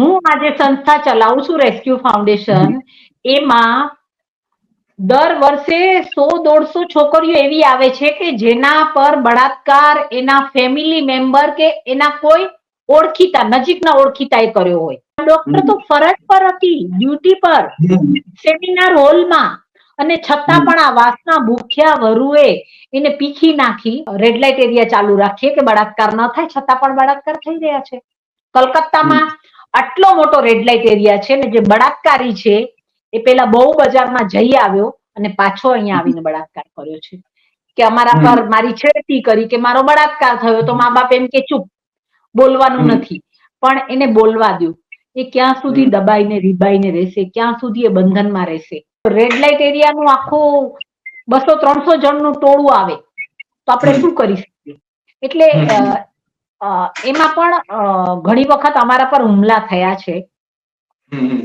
હું આજે સંસ્થા ચલાવું છું રેસ્ક્યુ ફાઉન્ડેશન એમાં દર વર્ષે સો દોઢસો છોકરીઓ એવી આવે છે કે જેના પર બળાત્કાર એના ફેમિલી મેમ્બર કે એના કોઈ ઓળખીતા નજીકના ઓળખીતા એ કર્યો હોય. ડોક્ટર તો ફરજ પર હતી ડ્યુટી પર. સેમિનાર હોલમાં અને છતાં પણ આ વાસના ભૂખ્યા વરુએ એને પીખી નાખી. રેડ લાઇટ એરિયા ચાલુ રાખીએ કે બળાત્કાર ન થાય છતાં પણ બળાત્કાર થઈ રહ્યા છે. કલકત્તામાં આટલો મોટો રેડ લાઇટ એરિયા છે ને જે બળાત્કારી છે એ પેલા બહુ બજારમાં જઈ આવ્યો અને પાછો અહીંયા આવીને બળાત્કાર કર્યો છે. કે અમારા પર મારી છેડતી કરી કે મારો બળાત્કાર થયો તો મા બાપ એમ કે ચૂપ બોલવાનું નથી. પણ એને બોલવા દો એ ક્યાં સુધી દબાઈને રીબાઈને રહેશે? ક્યાં સુધી એ બંધનમાં રહેશે? રેડ લાઇટ એરિયાનું આખું બસો ત્રણસો જણનું ટોળું આવે. તો આપણે શું કરી શકીએ? એટલે એમાં પણ ઘણી વખત અમારા પર હુમલા થયા છે.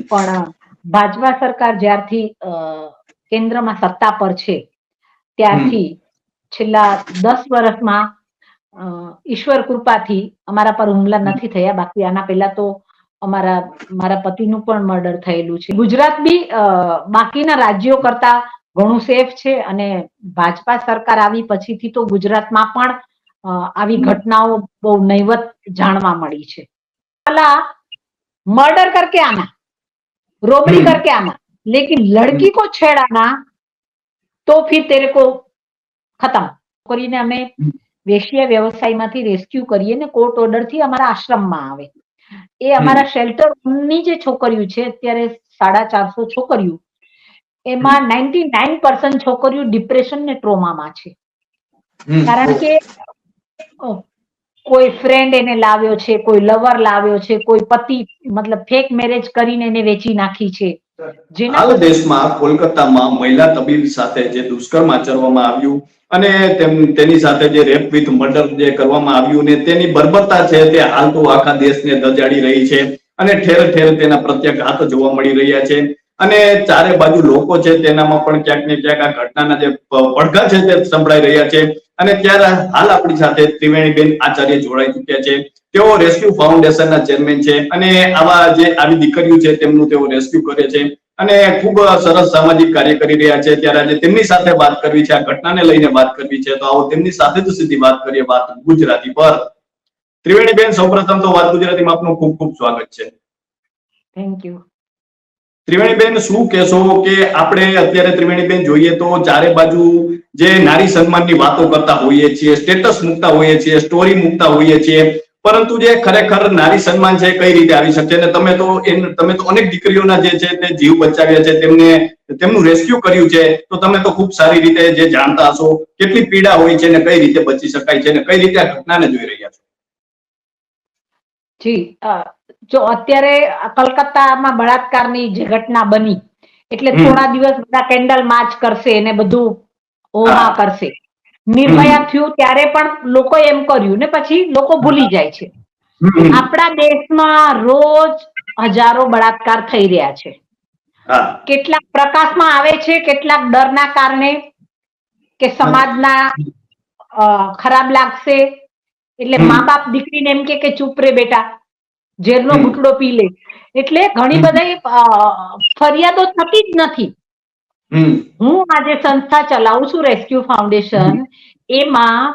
પણ ભાજપા સરકાર જ્યારથી કેન્દ્રમાં સત્તા પર છે ત્યારથી છેલ્લા દસ વર્ષમાં ઈશ્વર કૃપાથી અમારા પર હુમલા નથી થયા. બાકી આના પહેલા તો અમારા મારા પતિનું પણ મર્ડર થયેલું છે. ગુજરાત બી બાકીના રાજ્યો કરતા ઘણું સેફ છે અને ભાજપા સરકાર આવી પછીથી તો ગુજરાતમાં પણ આવી ઘટનાઓ બહુ નૈવત જાણવા મળી છે मर्डर करके आना रोबरी करके आना लेकिन लड़की को छेड़ाना तो फिर तेरे को ખતમ કરીને અમે વેશ્યા વ્યવસાયમાંથી રેસ્ક્યુ કરીએ ને કોર્ટ ઓર્ડર થી અમારા આશ્રમમાં આવે એ અમારા શેલ્ટર ની જે છોકરીઓ છે અત્યારે સાડા ચારસો છોકરીઓ એમાં નાઇન્ટી નાઇન પર્સન્ટ છોકરીઓ ડિપ્રેશન ને ટ્રોમામાં છે કારણ કે કોઈ ફ્રેન્ડ એને લાવ્યો છે કોઈ લવર લાવ્યો છે કોઈ પતિ મતલબ ફેક મેરેજ કરીને એને વેચી નાખી છે. હાલ દેશમાં કોલકાતામાં મહિલા તબીબ સાથે જે દુષ્કર્મ આચરવામાં આવ્યું અને તેની સાથે જે રેપ વિથ મર્ડર જે કરવામાં આવ્યું ને તેની બર્બરતા છે તે હાલ તો આખા દેશને દજાડી રહી છે અને ઠેર ઠેર તેના પ્રત્યાઘાત જોવા મળી રહ્યા છે. અને ચારે બાજુ લોકો છે તેનામાં પણ ક્યાંક ને ક્યાંક આ ઘટનાના જે પડઘા છે તે સંભળાઈ રહ્યા છે. અને ત્યારે હાલ આપણી સાથે ત્રિવેણીબેન આચાર્ય જોડાઈ ચુક્યા છે. તેઓ રેસ્ક્યુ ફાઉન્ડેશનના ચેરમેન છે અને આવા જે આવી દીકરીઓ છે તેમનું તેઓ રેસ્ક્યુ કરે છે અને ખૂબ સરસ સામાજિક કાર્ય કરી રહ્યા છે. ત્યારે આજે તેમની સાથે વાત કરવી છે, આ ઘટનાને લઈને વાત કરવી છે. તો આવો તેમની સાથે જ સીધી વાત કરીએ વાત ગુજરાતી પર. ત્રિવેણીબેન, સૌપ્રથમ તો વાત ગુજરાતીમાં આપનું ખૂબ ખૂબ સ્વાગત છે. થેન્ક યુ ત્રિવેણીબેન, શું કહેશો કે આપણે અત્યારે ત્રિવેણીબેન જોઈએ તો ચારે બાજુ જે નારી સન્માનની વાતો કરતા હોઈએ છીએ, સ્ટેટસ મૂકતા હોઈએ છીએ, સ્ટોરી મૂકતા હોઈએ છીએ, પરંતુ જે ખરેખર નારી સન્માન છે કઈ રીતે આવી શકશે? અને તમે તો તમે તો અનેક દીકરીઓના જે છે તે જીવ બચાવ્યા છે, તેમને, તેમનું રેસ્ક્યુ કર્યું છે, તો તમે તો ખૂબ સારી રીતે જે જાણતા હશો, કેટલી પીડા હોય છે ને કઈ રીતે બચી શકાય છે ને કઈ રીતે આ ઘટનાને જોઈ રહ્યા છો? જી જો અત્યારે કલકત્તામાં બળાત્કારની જે ઘટના બની એટલે થોડા દિવસ બધા કેન્ડલ માર્ચ કરશે ને બધું ઓહા કરશે. નિર્ભયા થયું ત્યારે પણ લોકો એમ કર્યું ને પછી લોકો ભૂલી જાય છે. આપણા દેશમાં રોજ હજારો બળાત્કાર થઈ રહ્યા છે. કેટલાક પ્રકાશમાં આવે છે કેટલાક ડરના કારણે કે સમાજના ખરાબ લાગશે. એટલે મા બાપ દીકરીને એમ કે ચૂપ રે બેટા. ઝેરનો ઘૂંટડો પી લે. એટલે ઘણી બધા ફરિયાદો થતી જ નથી. હું આજે સંસ્થા ચલાવું છું રેસ્ક્યુ ફાઉન્ડેશન એમાં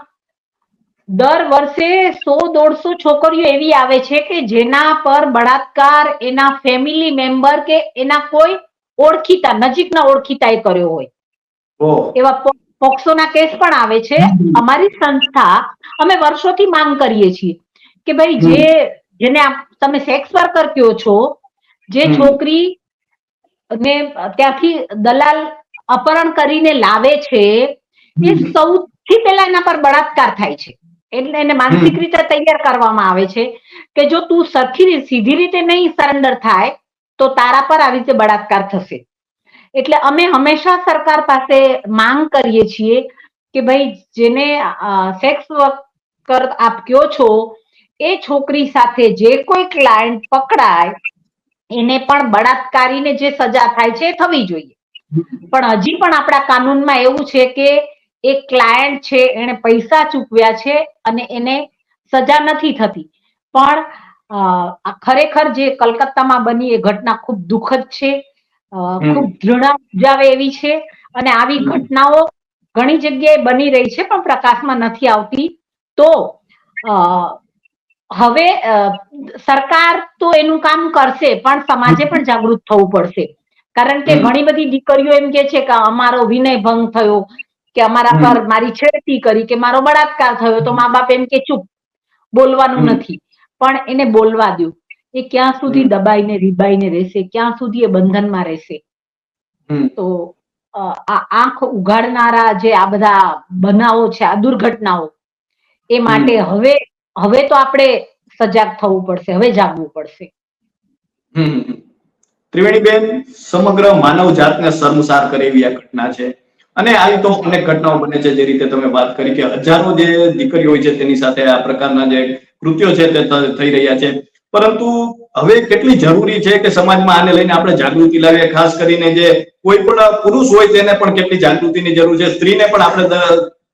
દર વર્ષે સો દોઢસો છોકરીઓ એવી આવે છે કે જેના પર બળાત્કાર એના ફેમિલી મેમ્બર કે એના કોઈ ઓળખીતા નજીકના ઓળખીતા એ કર્યો હોય. એવા પોક્સોના કેસ પણ આવે છે. અમારી સંસ્થા અમે વર્ષોથી માંગ કરીએ છીએ કે ભાઈ જે જેને તમે સેક્સ વર્કર કયો છો જે છોકરી ને ત્યાંથી દલાલ અપહરણ કરીને લાવે છે એ સૌથી પહેલા એના પર બળાત્કાર થાય છે. એટલે એને માનસિક રીતે તૈયાર કરવામાં આવે છે કે જો તું સરખી સીધી રીતે નહીં સરેન્ડર થાય તો તારા પર આવી રીતે બળાત્કાર થશે. એટલે અમે હંમેશા સરકાર પાસે માંગ કરીએ છીએ કે ભાઈ જેને સેક્સ વર્કર આપ કયો છો એ છોકરી સાથે જે કોઈ ક્લાયન્ટ પકડાય એને પણ બળાત્કારીને જે સજા થાય છે એ થવી જોઈએ. પણ હજી પણ આપણા કાનૂનમાં એવું છે કે એક ક્લાયન્ટ છે એને પૈસા ચૂકવ્યા છે અને એને સજા નથી થતી. પણ આ ખરેખર જે કલકત્તામાં બની એ ઘટના ખૂબ દુઃખદ છે. ખૂબ ઘૃણા ઉપજાવે એવી છે અને આવી ઘટનાઓ ઘણી જગ્યાએ બની રહી છે પણ પ્રકાશમાં નથી આવતી. તો અ, હવે સરકાર તો એનું કામ કરશે પણ સમાજે પણ જાગૃત થવું પડશે. કારણ કે ઘણી બધી દીકરીઓ એમ કે છે કે અમારો વિનય ભંગ થયો કે અમારા પર મારી છેડતી કરી કે મારો બળાત્કાર થયો તો મા બાપ એમ કે ચૂપ બોલવાનું નથી. પણ એને બોલવા દો એ ક્યાં સુધી. દબાઈને રીબાઈને રહેશે ક્યાં સુધી એ બંધનમાં રહેશે? તો આ આંખ ઉઘાડનારા જે આ બધા બનાવો છે આ દુર્ઘટનાઓ એ માટે હવે હવે તો આપણે સજાગ થવું પડશે, હવે જાગવું પડશે. ત્રિવેણીબેન, સમગ્ર માનવ જાતને શર્મસાર કરે એવી આ ઘટના છે. અને આવી તો અનેક ઘટનાઓ બને છે જે રીતે તમે વાત કરી કે હજારો જે દીકરીઓ હોય છે તેની સાથે આ પ્રકારના જે કૃત્યો છે તે થઈ રહ્યા છે. પરંતુ હવે કેટલી જરૂરી છે કે સમાજમાં આને લઈને આપણે જાગૃતિ લાવીએ, ખાસ કરીને જે કોઈ પણ પુરુષ હોય તેને પણ કેટલી જાગૃતિની જરૂર છે. સ્ત્રીને પણ આપણે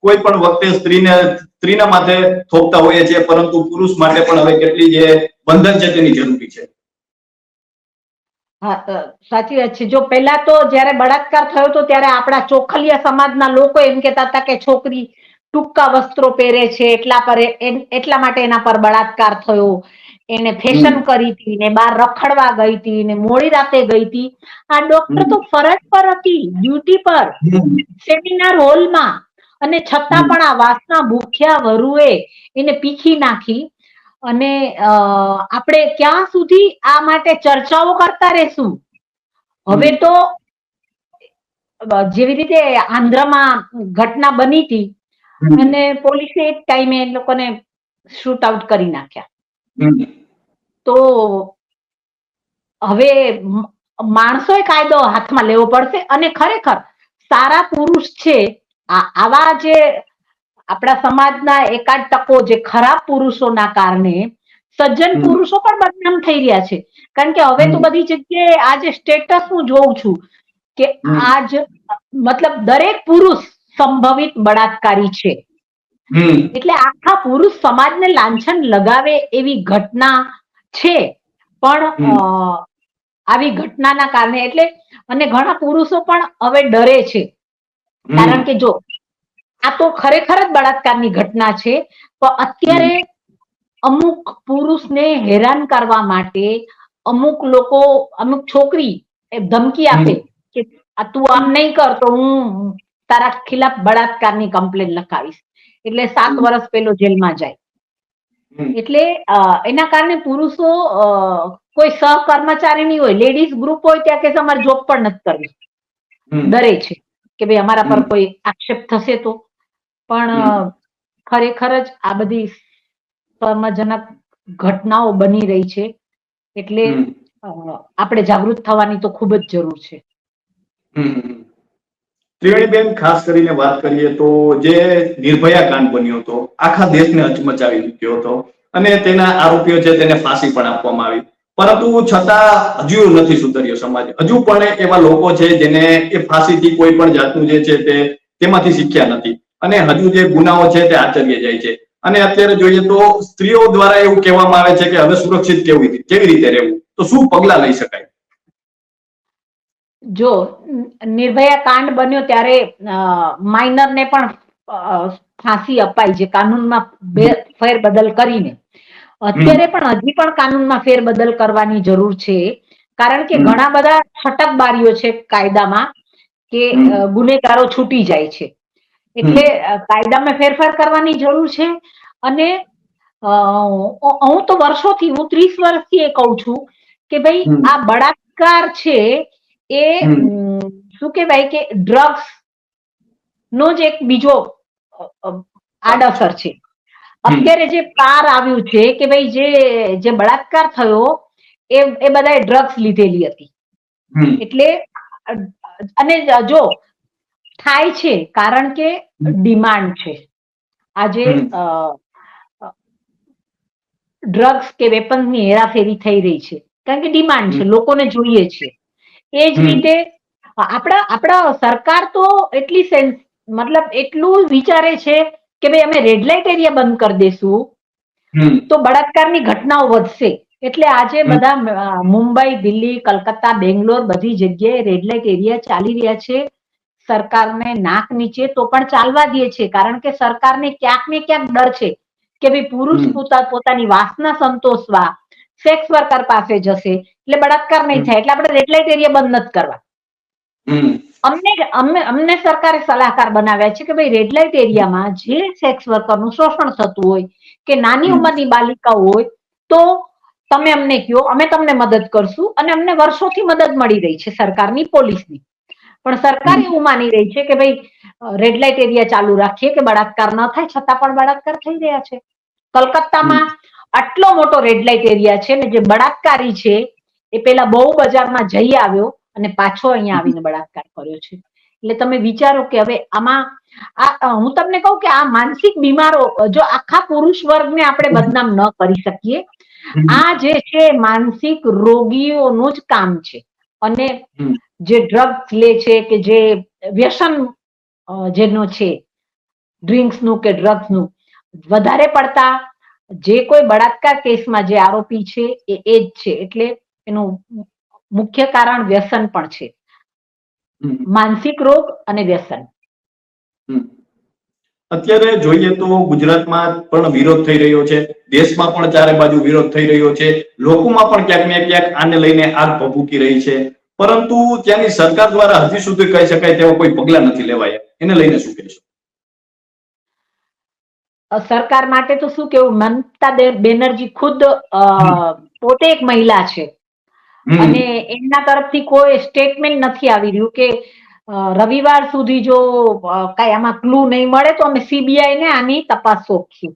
કોઈ પણ વખતે સ્ત્રીને સ્ત્રીના માથે થોપતા હોઈએ છીએ પરંતુ પુરુષ માટે પણ હવે કેટલી જે બંધન છે તેની જરૂરી છે. હા સાચી વાત છે. જો પહેલા તો જ્યારે બળાત્કાર થયો તો ત્યારે આપણા ચોખલિયા સમાજના લોકો એમ કહેતા હતા કે છોકરી ટૂંકા વસ્ત્રો પહેરે છે એટલા પર એટલા માટે એના પર બળાત્કાર થયો. એને ફેશન કરી હતી ને બહાર રખડવા ગઈ હતી ને મોડી રાતે ગઈ હતી. આ ડોક્ટર તો ફરજ પર હતી ડ્યુટી પર. સેમિનાર હોલમાં અને છતાં પણ આ વાસના ભૂખ્યા વરુએ એને પીખી નાખી અને આપણે ક્યાં સુધી આ માટે ચર્ચાઓ કરતા રહેશું? હવે તો જેવી રીતે આંધ્રમાં ઘટના બની હતી અને પોલીસે એક ટાઈમે એ લોકોને શૂટ આઉટ કરી નાખ્યા. તો હવે માણસોએ કાયદો હાથમાં લેવો પડશે અને ખરેખર સારા પુરુષ છે આવા જે આપણા સમાજના એકાદ ટકો જે ખરાબ પુરુષોના કારણે સજ્જન પુરુષો પણ બદનામ થઈ રહ્યા છે. કારણ કે હવે તો બધી જગ્યાએ આજે સ્ટેટસ હું જોઉં છું કે આજ મતલબ દરેક પુરુષ સંભવિત બળાત્કારી છે. એટલે આખા પુરુષ સમાજને લાંછન લગાવે એવી ઘટના છે. પણ આવી ઘટનાના કારણે. એટલે અને ઘણા પુરુષો પણ હવે ડરે છે. કારણ કે જો આ તો ખરેખર જ બળાત્કારની ઘટના છે તો અત્યારે અમુક પુરુષને હેરાન કરવા માટે અમુક લોકો અમુક છોકરી એ ધમકી આપે કે તું આમ નહીં કર તો હું તારા ખિલાફ બળાત્કારની કમ્પ્લેન લખાવીશ. એટલે સાત વર્ષ પેલો જેલમાં જાય. એટલે એના કારણે પુરુષો કોઈ સહકર્મચારી નહીં હોય લેડીઝ ગ્રુપ હોય ત્યાં કે અમારે જોબ પણ નથી કરવી. ડરે છે. કે ભાઈ અમારા પર કોઈ આક્ષેપ થશે તો. પણ ખરેખર જ આ બધી શરમજનક ઘટનાઓ બની રહી છે. એટલે આપણે જાગૃત થવાની તો ખૂબ જ જરૂર છે. ત્રિવેણીબેન ખાસ કરીને વાત કરીએ તો જે નિર્ભયા કાંડ બન્યો હતો આખા દેશને હચમચાવી મૂક્યો હતો. અને તેના આરોપીઓ છે તેને ફાંસી પણ આપવામાં આવી. પરંતુ છતાં હજુ નથી સુધર્યો સમાજ. હજુ પણ એવા લોકો છે જેને એ ફાંસીથી કોઈ પણ જાતનું જે છે તે તેમાંથી શીખ્યા નથી. અને હજુ જે ગુનાઓ છે તે આચર્ય જાય છે. અને અત્યારે જોઈએ તો સ્ત્રીઓ દ્વારા એવું કહેવામાં આવે છે કે હવે સુરક્ષિત કેવી કેવી રીતે રહેવું? તો શું પગલા લઈ શકાય? જો, નિર્ભયા કાંડ બન્યો ત્યારે માઇનર ને પણ ફાંસી અપાઈ છે. કાનૂનમાં ફેરબદલ કરીને. અત્યારે પણ હજી પણ કાનૂનમાં ફેરબદલ કરવાની જરૂર છે. કારણ કે ઘણા બધા છટકબારીઓ છે કાયદામાં કે ગુનેગારો છૂટી જાય છે. એટલે કાયદામાં ફેરફાર કરવાની જરૂર છે. અને હું તો વર્ષોથી હું ત્રીસ વર્ષથી એ કહું છું કે ભાઈ આ બળાત્કાર છે એ શું કહેવાય કે ડ્રગ્સ નો જ એક બીજો આડઅસર છે. અત્યારે જે પાર આવ્યું છે કે ભાઈ જે જે બળાત્કાર થયો એ એ બધાએ ડ્રગ્સ લીધેલી હતી. એટલે અને જો થાય છે કારણ કે ડિમાન્ડ છે. આજે. ડ્રગ્સ કે વેપન્સની હેરાફેરી થઈ રહી છે. કારણ કે ડિમાન્ડ છે લોકોને જોઈએ છે. એ જ રીતે આપણા આપણા સરકાર તો એટલી સેન્સ મતલબ એટલું વિચારે છે કે ભાઈ અમે રેડ લાઇટ એરિયા બંધ કરી દેશું તો બળાત્કારની ઘટનાઓ વધશે. એટલે આજે બધા મુંબઈ દિલ્હી કલકત્તા બેંગ્લોર બધી જગ્યાએ રેડ લાઇટ એરિયા ચાલી રહ્યા છે. સરકારને નાક નીચે તો પણ ચાલવા દે છે કારણ કે સરકારને ક્યાંક ને ક્યાંક ડર છે કે ભાઈ પુરુષ પોતા પોતાની વાસના સંતોષવા સેક્સ વર્કર પાસે જશે. એટલે બળાત્કાર નહીં થાય. એટલે આપણે રેડ લાઇટ એરિયા બંધ નથી કરવા. અમને અમને અમને સરકારે સલાહકાર બનાવ્યા છે કે ભાઈ રેડ લાઇટ એરિયામાં જે સેક્સ વર્કરનું શોષણ થતું હોય કે નાની ઉંમરની બાલિકાઓ હોય તો તમે અમને કહો અમે તમને મદદ કરશું અને અમને વર્ષોથી મદદ મળી રહી છે સરકારની પોલીસની. પણ સરકાર. એવું માની રહી છે કે ભાઈ રેડ લાઇટ એરિયા ચાલુ રાખીએ કે બળાત્કાર ન થાય છતાં પણ બળાત્કાર થઈ રહ્યા છે. કલકત્તામાં આટલો મોટો રેડ લાઇટ એરિયા છે ને જે બળાત્કારી છે એ પેલા બહુ બજારમાં જઈ આવ્યો અને પાછો અહીંયા આવીને બળાત્કાર કર્યો છે. એટલે તમે વિચારો કે હવે આમાં આ હું તમને કહું કે આ માનસિક બીમારો જો આખા પુરુષ વર્ગને આપણે બદનામ ન કરી શકીએ આ જે છે માનસિક રોગીઓનું જ કામ છે. અને જે ડ્રગ્સ લે છે કે જે વ્યસન જેનો છે ડ્રિંક્સનું કે ડ્રગ્સનું વધારે પડતા જે કોઈ બળાત્કાર કેસમાં જે આરોપી છે એ એ જ છે. એટલે એનું મુખ્ય કારણ વ્યસન પણ છે. માનસિક રોગ અને વ્યસન. અત્યારે જોઈએ તો ગુજરાતમાં પણ વિરોધ થઈ રહ્યો છે. દેશમાં પણ ચારે બાજુ વિરોધ થઈ રહ્યો છે. લોકોમાં પણ ક્યાંક ને ક્યાંક આને લઈને આગ ભભૂકી રહી છે. પરંતુ ત્યાંની સરકાર દ્વારા હજી સુધી કહી શકાય તેવા કોઈ પગલા નથી લેવાયા. એને લઈને શું કહેશો? સરકાર માટે તો શું કેવું મમતા બેનર્જી ખુદ પોતે એક મહિલા છે. અને એમના તરફથી કોઈ સ્ટેટમેન્ટ નથી આવી રહ્યું કે રવિવાર સુધી જો કઈ આમાં ક્લુ નહીં મળે તો અમે સીબીઆઈ ને આની તપાસ સોંપશું.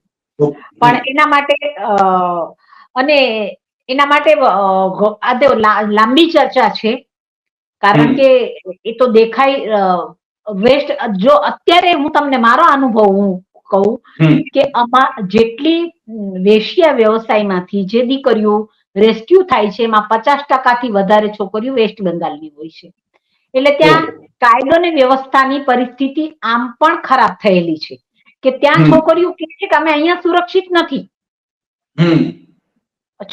પણ એના માટે અને એના માટે આ તો લાંબી ચર્ચા છે. કારણ કે એ તો દેખાય વેસ્ટ જો અત્યારે હું તમને મારો અનુભવ હું કહું કે આમાં જેટલી વેશિયા વ્યવસાયમાંથી જે દીકરીઓ રેસ્ક્યુ થાય છે એમાં પચાસ ટકાથી વધારે છોકરીઓ વેસ્ટ બંગાળની હોય છે. એટલે ત્યાં કાયદો ને વ્યવસ્થાની પરિસ્થિતિ આમ પણ ખરાબ થયેલી છે. કે ત્યાં છોકરીઓ કે છે કે અમે અહીંયા સુરક્ષિત નથી.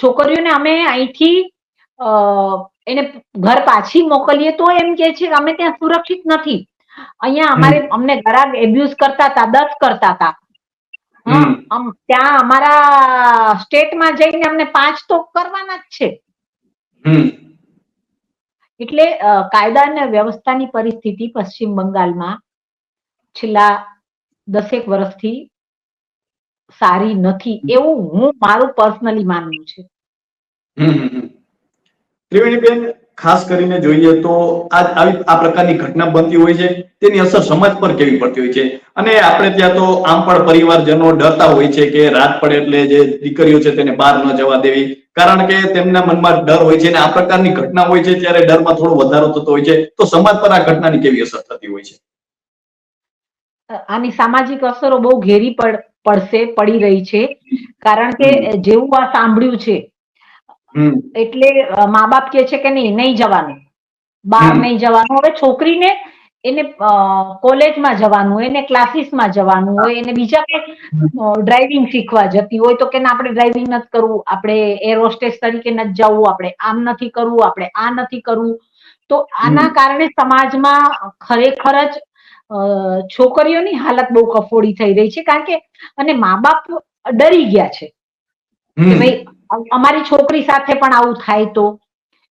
છોકરીઓને અમે અહીંથી અ, એને ઘર પાછી મોકલીએ તો એમ કે છે કે અમે ત્યાં સુરક્ષિત નથી. અહીંયા અમારે અમને ઘરાક એબ્યુઝ કરતા હતા દસ કરતા હતા. ત્યાં અમારા સ્ટેટમાં જઈને અમને પાંચ તો કરવાના જ છે. એટલે કાયદા અને વ્યવસ્થાની પરિસ્થિતિ પશ્ચિમ બંગાળમાં છેલ્લા દસેક વર્ષથી સારી નથી એવું હું મારું પર્સનલી માનવું છે. ત્રિવેણીબેન ખાસ કરીને જોઈએ તો આ આવી આ પ્રકારની ઘટના બનતી હોય છે. તેની અસર સમાજ પર કેવી પડતી હોય છે? અને આપણે ત્યાં તો આમ પણ પરિવારજનો ડરતા હોય છે કે રાત પડે એટલે જે દીકરીઓ છે તેને બહાર ન જવા દેવી. કારણ કે તેમના મનમાં ડર હોય છે અને આ પ્રકારની ઘટના હોય છે ત્યારે ડરમાં થોડો વધારો થતો હોય છે. તો સમાજ પર આ ઘટનાની કેવી અસર થતી હોય છે? આની સામાજિક અસરો બહુ ઘેરી પડ- પડશે પડી રહી છે. કારણ કે જેવું આ સાંભળ્યું છે એટલે મા બાપ કે છે કે નહીં નહીં જવાનું. બહાર નહીં જવાનું. હવે છોકરીને એને કોલેજમાં જવાનું હોય એને ક્લાસીસમાં જવાનું હોય એને બીજા કઈ ડ્રાઇવિંગ શીખવા જતી હોય તો કે ના આપણે ડ્રાઇવિંગ નથી કરવું. આપણે એર હોસ્ટેસ તરીકે નથી જવું આપણે આમ નથી કરવું આપણે આ નથી કરવું. તો આના કારણે સમાજમાં ખરેખર જ છોકરીઓની હાલત બહુ કફોડી થઈ રહી છે. કારણ કે અને મા બાપ ડરી ગયા છે. કે ભાઈ અમારી છોકરી સાથે પણ આવું થાય તો.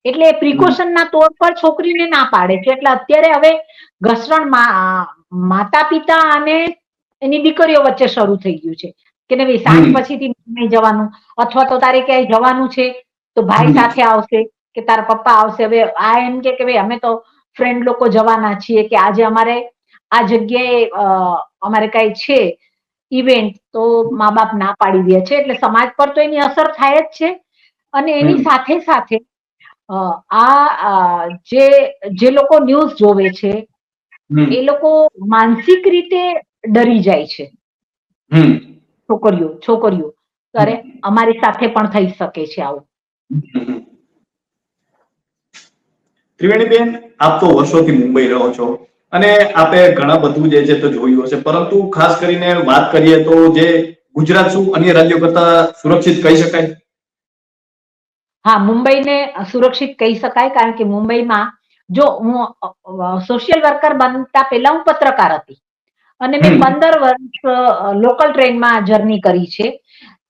એટલે પ્રિકોશનના તોર પર છોકરીને ના પાડે છે. એટલે અત્યારે હવે ઘસરણ માતા પિતા અને એની દીકરીઓ વચ્ચે શરૂ થઈ ગયું છે. કે ભાઈ સાંજ પછીથી નહીં જવાનું. અથવા તો તારે ક્યાંય જવાનું છે તો ભાઈ સાથે આવશે કે તારા પપ્પા આવશે. હવે આ એમ કે કે ભાઈ અમે તો ફ્રેન્ડ લોકો જવાના છીએ કે આજે અમારે આ જગ્યાએ અમારે કઈ છે. ઇવેન્ટ તો મા બાપ ના પાડી દે છે એટલે સમાજ પર તો એની અસર થાય જ છે. અને એની સાથે સાથે આ જે જે લોકો ન્યૂઝ જોવે છે એ લોકો માનસિક રીતે ડરી જાય છે. છોકરીઓ છોકરીઓ તો અરે અમારી સાથે પણ થઈ શકે છે આવું. ત્રિવેણીબેન આપ તો વર્ષોથી મુંબઈ રહો છો. અને આપે ઘણા બધું જે છે તો જોયું હશે. પરંતુ ખાસ કરીને વાત કરીએ તો જે ગુજરાત શું અન્ય રાજ્યો કરતા સુરક્ષિત કહી શકાય? હા મુંબઈને સુરક્ષિત કહી શકાય કારણ કે મુંબઈમાં જો હું સોશિયલ વર્કર બનતા પહેલા હું પત્રકાર હતી. અને મેં પંદર વર્ષ લોકલ ટ્રેનમાં જર્ની કરી છે.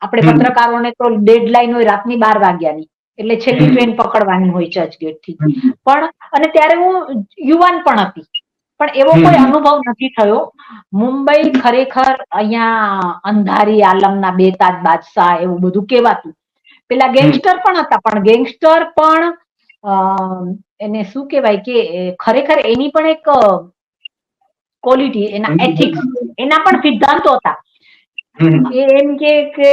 આપણે પત્રકારોને તો ડેડલાઈન હોય રાતની બાર વાગ્યાની. એટલે છેલ્લી ટ્રેન પકડવાની હોય ચર્ચગેટથી. પણ અને ત્યારે હું યુવાન પણ હતી. પણ એવો કોઈ અનુભવ નથી થયો? મુંબઈ ખરેખર અહીંયા અંધારી આલમના બેતાજ બાદશાહ એવું બધું કહેવાતું. પેલા ગેંગસ્ટર પણ હતા પણ ગેંગસ્ટર પણ એને શું કહેવાય કે ખરેખર એની પણ એક ક્વોલિટી એના એથિક્સ એના પણ સિદ્ધાંતો હતા. એ એમ કે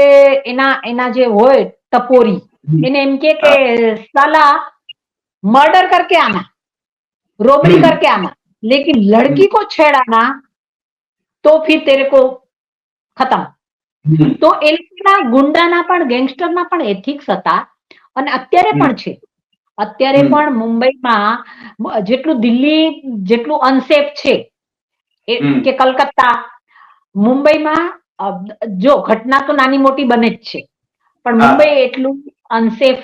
એના એના જે હોય ટપોરી એને એમ કે સાલા મર્ડર કરકે આના? રોબરી કરકે આના? करके आना लेकिन लड़की को छेड़ाना तो फिर तेरे को खत्म હમ. તો એ લોકોના ગુંડાના પણ ગેંગસ્ટરના પણ એથિક્સ હતા અને અત્યારે હમ. પણ છે અત્યારે હમ. પણ મુંબઈમાં મ- જેટલું દિલ્હી જેટલું અનસેફ છે એ હમ. કે કલકત્તા મુંબઈમાં અ, જો ઘટના તો નાની મોટી બને જ છે પણ હા. મુંબઈ એટલું અનસેફ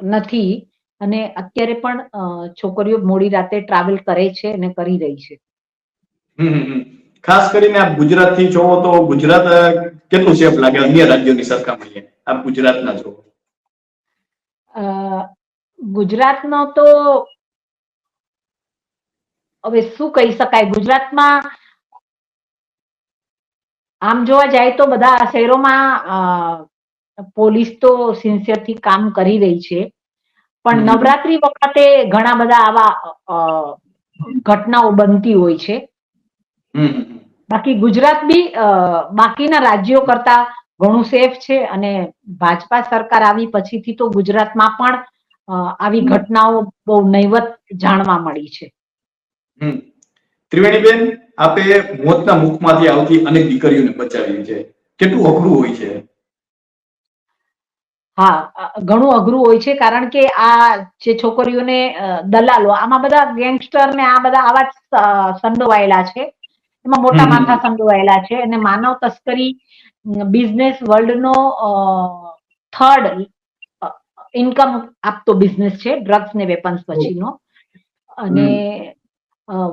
નથી અને અત્યારે પણ છોકરીઓ મોડી રાતે ટ્રાવેલ કરે છે અને કરી રહી છે. ખાસ કરીને આપ ગુજરાતથી જોવો તો ગુજરાત કેટલું સેફ લાગે અન્ય રાજ્યોની સરખામણીએ? આપ ગુજરાતના જોવો ગુજરાતનો તો હવે શું કહી શકાય? ગુજરાતમાં આમ જોવા જાય તો બધા શહેરોમાં પોલીસ તો સિન્સિયરથી કામ કરી રહી છે. પણ. નવરાત્રી વખતે ઘણા બધા આવા ઘટનાઓ બનતી હોય છે. બાકી ગુજરાત બી બાકીના રાજ્યો કરતા ઘણું સેફ છે અને ભાજપા સરકાર આવી પછીથી તો ગુજરાતમાં પણ આવી ઘટનાઓ બહુ નહીવત જાણવા મળી છે. ત્રિવેણીબેન આપે મોતના મુખમાંથી આવતી અનેક દીકરીઓને બચાવી છે. કેટલું અઘરું હોય છે. હા ઘણું અઘરું હોય છે કારણ કે આ જે છોકરીઓને દલાલો આમાં બધા ગેંગસ્ટર ને આ બધા આવા જ સંડોવાયેલા છે. એમાં મોટા માથા સંડોવાયેલા છે અને માનવ તસ્કરી બિઝનેસ વર્લ્ડનો થર્ડ ઇન્કમ આપતો બિઝનેસ છે ડ્રગ્સ ને વેપન્સ પછીનો. અને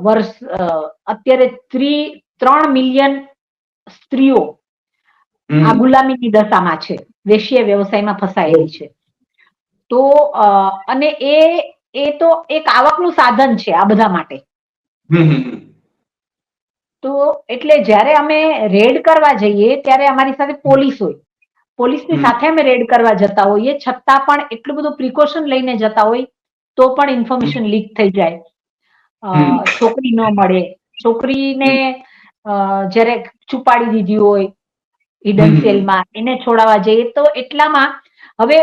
વર્ષ અત્યારે ત્રી ત્રણ મિલિયન સ્ત્રીઓ. આ ગુલામીની દશામાં છે. વેશ્ય વ્યવસાયમાં ફસાયેલી છે. તો અને એ એ તો એક આવકનું સાધન છે આ બધા માટે. તો એટલે જ્યારે અમે રેડ કરવા જઈએ ત્યારે અમારી સાથે પોલીસ હોય. પોલીસની સાથે અમે રેડ કરવા જતા હોઈએ છતાં પણ એટલું બધું પ્રિકોશન લઈને જતા હોય તો પણ ઇન્ફોર્મેશન લીક થઈ જાય. છોકરી ન મળે. છોકરીને જ્યારે છુપાડી દીધી હોય હિડન સેલમાં એને છોડાવવા જઈએ તો એટલામાં હવે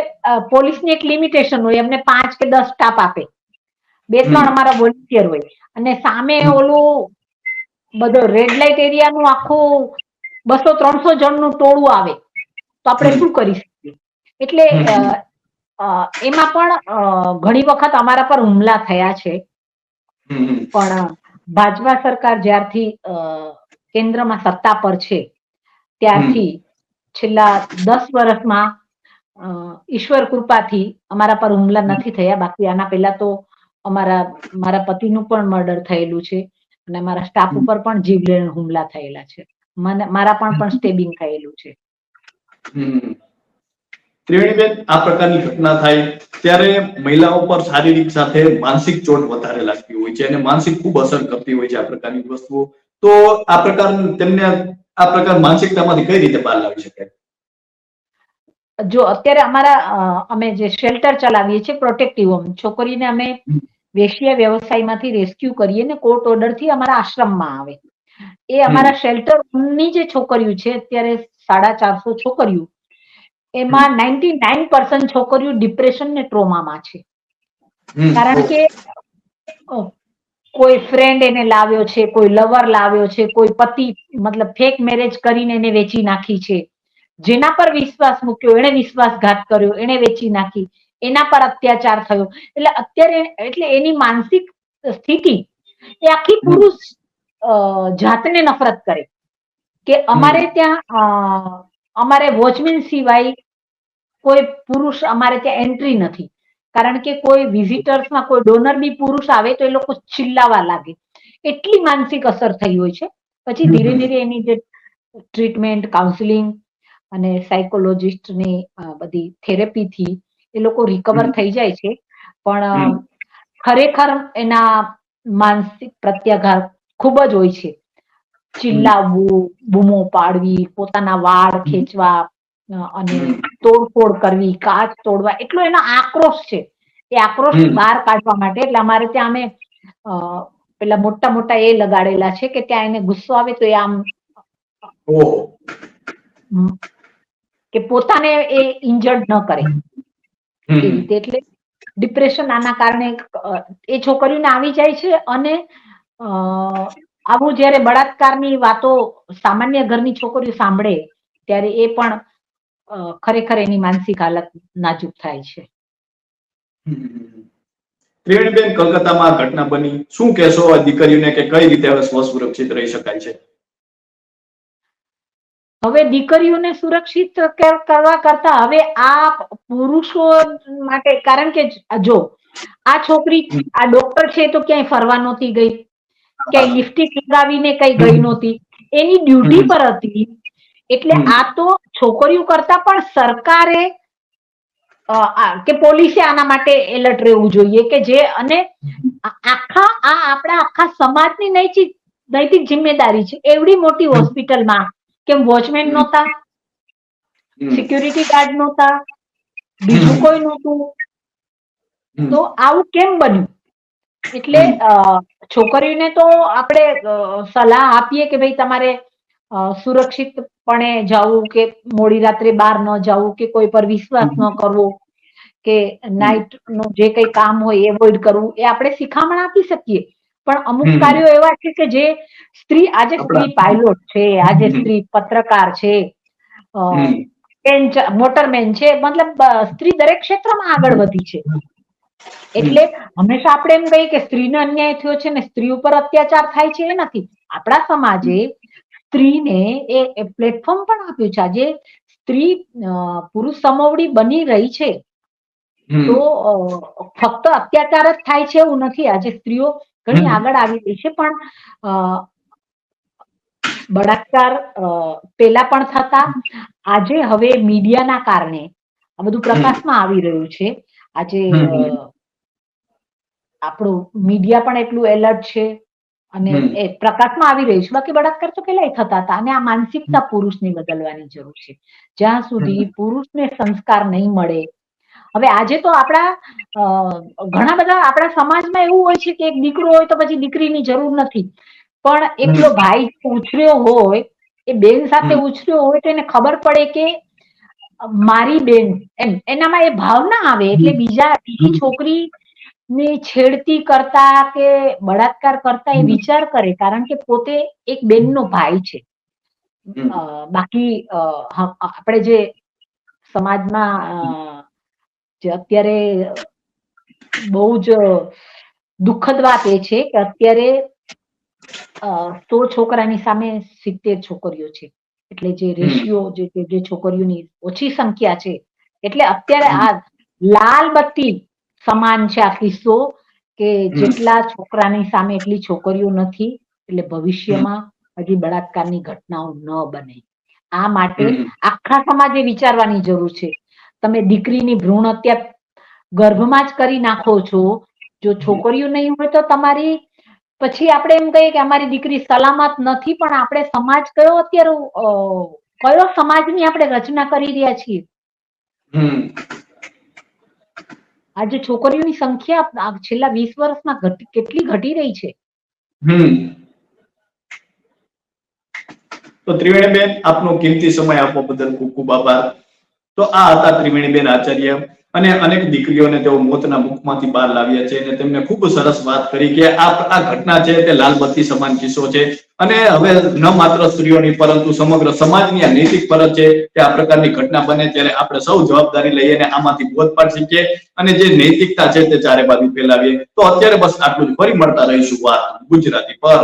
પોલીસની એક લિમિટેશન હોય એમને પાંચ કે દસ સ્ટાફ આપે. બે ત્રણ અમારા વોલન્ટિયર હોય. અને સામે ઓલું બધો રેડ લાઇટ એરિયાનું આખું બસો ત્રણસો જણનું ટોળું આવે. તો આપણે શું કરી શકીએ? એટલે એમાં પણ ઘણી વખત અમારા પર હુમલા થયા છે. પણ ભાજપા સરકાર જ્યારથી કેન્દ્રમાં સત્તા પર છે. ત્યારથી છેલ્લા દસ વર્ષમાં ઈશ્વર કૃપાથી અમારા પર હુમલા નથી થયા. બાકી આના પહેલા તો અમારા મારા પતિનું પણ મર્ડર થયેલું છે અને મારા સ્ટાફ ઉપર પણ જીવલેણ હુમલા થયેલા છે. મને મારા પણ પણ સ્ટેબિંગ થયેલું છે. ત્રિવેણીબેન આ પ્રકારની ઘટના થાય ત્યારે મહિલાઓ પર શારીરિક સાથે માનસિક ચોટ વધારે લાગતી હોય છે અને માનસિક ખૂબ અસર કરતી હોય છે આ પ્રકારની વસ્તુઓ. તો આ પ્રકાર તેમને આ પ્રકાર માનસિકતામાંથી કઈ રીતે બહાર લાવી શકાય? જો અત્યારે અમારા અમે જે શેલ્ટર ચલાવીએ છીએ પ્રોટેક્ટિવ હોમ છોકરીને અમે વેશ્યા વ્યવસાયમાંથી રેસ્ક્યુ કરીએ ને કોર્ટ ઓર્ડરથી અમારા આશ્રમમાં આવે. એ અમારા શેલ્ટર હોમની જે છોકરીઓ છે અત્યારે સાડા ચારસો છોકરીઓ એમાં નાઇન્ટી નાઇન પર્સન્ટ છોકરીઓ ડિપ્રેશન ને ટ્રોમામાં છે. કારણ કે કોઈ ફ્રેન્ડ એને લાવ્યો છે કોઈ લવર લાવ્યો છે કોઈ પતિ મતલબ ફેક મેરેજ કરીને એને વેચી નાખી છે. જેના પર વિશ્વાસ મૂક્યો એને વિશ્વાસઘાત કર્યો એને વેચી નાખી. એના પર અત્યાચાર થયો. એટલે અત્યારે એટલે એની માનસિક સ્થિતિ એ આખી પુરુષ જાતને નફરત કરે. કે અમારે ત્યાં અમારે વોચમેન સિવાય કોઈ પુરુષ અમારે ત્યાં એન્ટ્રી નથી. કારણ કે કોઈ વિઝિટર્સમાં કોઈ ડોનર બી પુરુષ આવે તો એ લોકો ચિલ્લાવા લાગે. એટલી માનસિક અસર થઈ હોય છે. પછી ધીરે ધીરે એની જે ટ્રીટમેન્ટ કાઉન્સિલિંગ અને સાયકોલોજિસ્ટની બધી થેરેપીથી એ લોકો રિકવર થઈ જાય છે. પણ ખરેખર એના માનસિક પ્રત્યાઘાત ખૂબ જ હોય છે. ચિલ્લાવવું બૂમો પાડવી પોતાના વાળ ખેંચવા અને. તોડફોડ કરવી કાચ તોડવા એટલો એનો આક્રોશ છે. એ આક્રોશ બહાર કાઢવા માટે એટલે અમારે ત્યાં અમે અ, પેલા મોટા મોટા એ લગાડેલા છે કે ત્યાં એને ગુસ્સો આવે તો એ આમ કે પોતાને એ ઇન્જર્ડ ન કરે. એ રીતે એટલે ડિપ્રેશન આના કારણે એ છોકરીઓને આવી જાય છે અને આવું જ્યારે બળાત્કારની વાતો સામાન્ય ઘરની છોકરીઓ સાંભળે ત્યારે એ પણ ખરેખર એની માનસિક હાલત નાજુક થાય છે. ત્રિવેણીબેન કલકત્તામાં ઘટના બની. શું કહેશો આ દીકરીઓને કે કઈ રીતે હવે સ્વસુરક્ષિત રહી શકાય છે? હવે દીકરીઓને સુરક્ષિત કરવા કરતા હવે આ પુરુષો માટે કારણ કે જો આ છોકરી આ ડોક્ટર છે તો ક્યાંય ફરવા નહોતી ગઈ. ક્યાંય લિપસ્ટિક લગાવીને કઈ ગઈ નહોતી. એની ડ્યુટી પર હતી. એટલે આ તો છોકરીઓ કરતા પણ સરકારે આ- કે પોલીસે આના માટે એલર્ટ રહેવું જોઈએ કે જે અને આખા આ આપણા આખા સમાજની નૈતિક નૈતિક જિમ્મેદારી છે. એવડી મોટી હોસ્પિટલમાં કેમ વોચમેન નહોતા સિક્યુરિટી ગાર્ડ નહોતા બીજું કોઈ નહોતું. તો આવું કેમ બન્યું? એટલે છોકરીઓને તો આપણે સલાહ આપીએ કે ભાઈ તમારે અ, સુરક્ષિતપણે જવું કે મોડી રાત્રે બહાર ન જવું કે કોઈ પર વિશ્વાસ ન કરવો કે નાઇટનું જે કઈ કામ હોય એવોઇડ કરવું એ આપણે શિખામણ આપી શકીએ. પણ અમુક કાર્યો એવા છે કે જે સ્ત્રી આજે સ્ત્રી પાયલોટ છે આજે સ્ત્રી પત્રકાર છે, મોટરમેન છે મતલબ સ્ત્રી દરેક ક્ષેત્રમાં આગળ વધી છે. એટલે હંમેશા આપણે એમ કહીએ કે સ્ત્રીને અન્યાય થયો છે ને સ્ત્રી ઉપર અત્યાચાર થાય છે એ નથી. આપણા સમાજે સ્ત્રીને એ પ્લેટફોર્મ પણ આપ્યું છે. આજે સ્ત્રી પુરુષ સમવડી બની રહી છે. તો ફક્ત અત્યાચાર જ થાય છે એવું નથી. આજે સ્ત્રીઓ ઘણી આગળ આવી રહી છે. પણ બળાત્કાર પેલા પણ થતા. આજે હવે મીડિયાના કારણે આ બધું પ્રકાશમાં આવી રહ્યું છે. આજે. આપણું મીડિયા પણ એટલું એલર્ટ છે. અને એ પ્રકાશમાં આવી રહ્યું છે. બાકી બળાત્કાર તો પેલા થતા હતા. અને આ માનસિકતા પુરુષની બદલવાની જરૂર છે. જ્યાં સુધી પુરુષને સંસ્કાર નહીં મળે. હવે આજે તો આપણા ઘણા બધા આપણા સમાજમાં એવું હોય છે કે એક દીકરો હોય તો પછી દીકરીની જરૂર નથી. પણ એકલો ભાઈ ઉછર્યો હોય એ બેન સાથે ઉછર્યો હોય તો એને ખબર પડે કે મારી બેન એમ એનામાં એ ભાવ ના આવે. એટલે બીજા બીજી છોકરી ની છેડતી કરતા કે બળાત્કાર કરતા એ વિચાર કરે કારણ કે પોતે એક બેનનો ભાઈ છે. બાકી આપણે જે સમાજમાં જે અત્યારે બહુ જ દુઃખદ વાત એ છે કે અત્યારે સો છોકરાની સામે સિત્તેર છોકરીઓ છે. એટલે જે રેશિયો જે જે છોકરીઓની ઓછી સંખ્યા છે એટલે અત્યારે આ લાલ બત્તી સમાન છે આ કિસ્સો કે જેટલા છોકરાની સામે એટલી છોકરીઓ નથી એટલે ભવિષ્યમાં હજી બળાત્કારની ઘટનાઓ ન બને. આ માટે આખા સમાજે વિચારવાની જરૂર છે. તમે દીકરીની ભ્રૂણ હત્યા ગર્ભમાં જ કરી નાખો છો. જો છોકરીઓ નહીં હોય તો તમારી પછી આપણે એમ કહીએ કે અમારી દીકરી સલામત નથી પણ આપણે સમાજ કયો અત્યારે કયો સમાજની આપણે રચના કરી રહ્યા છીએ? આજે છોકરીઓની સંખ્યા છેલ્લા વીસ વર્ષમાં કેટલી ઘટી રહી છે? તો ત્રિવેણીબેન, આપનો કિંમતી સમય આપવા બદલ ખૂબ ખૂબ આભાર. તો આ હતા ત્રિવેણીબેન આચાર્ય. અને અનેક દીકરીઓને તેઓ મોતના મુખમાંથી બહાર લાવ્યા છે અને તેમને ખૂબ સરસ વાત કરી કે આ આ ઘટના છે તે લાલબત્તી સમાન કિસ્સો છે. અને હવે ન માત્ર સ્ત્રીઓની પરંતુ સમગ્ર સમાજની આ નૈતિક ફરજ છે કે આ પ્રકારની ઘટના બને ત્યારે આપણે સૌ જવાબદારી લઈએ અને આમાંથી બોધપાઠ શીખીએ અને જે નૈતિકતા છે તે ચારે બાજુ ફેલાવીએ. તો અત્યારે બસ આટલું જ. ફરી મળતા રહીશું વાત ગુજરાતી પર.